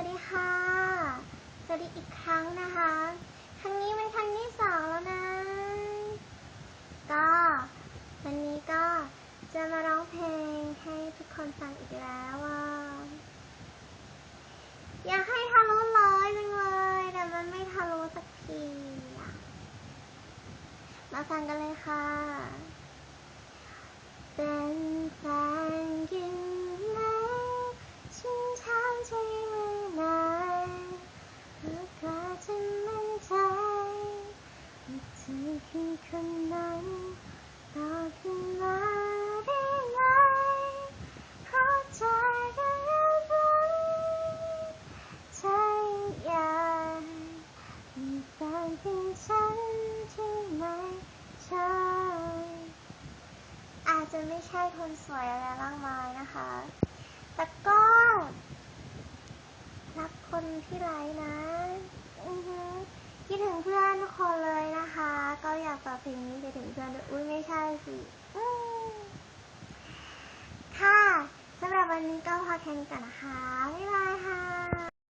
วัสดีค่ะ สวัสดีอีกครั้งนะคะ ครั้งนี้เป็นครั้งที่สองแล้วนะ ก็วันนี้ก็จะมาร้องเพลงให้ทุกคนฟังอีกแล้วอะอยากให้ทะลุร้อยจังเลย แต่มันไม่ทะลุสักที มาฟังกันเลยค่ะ จะไม่ใช่คนสวยอะไรมากมายนะคะแต่ก็รักคนที่ไรนะคิดถึงเพื่อนทุกคนเลยนะคะ ก็อยากฝากเพลงนี้ไปถึงเพื่อนด้วยอุ้ยไม่ใช่สิค่ะสำหรับวันนี้ก็พอแค่นี้ก่อนนะคะ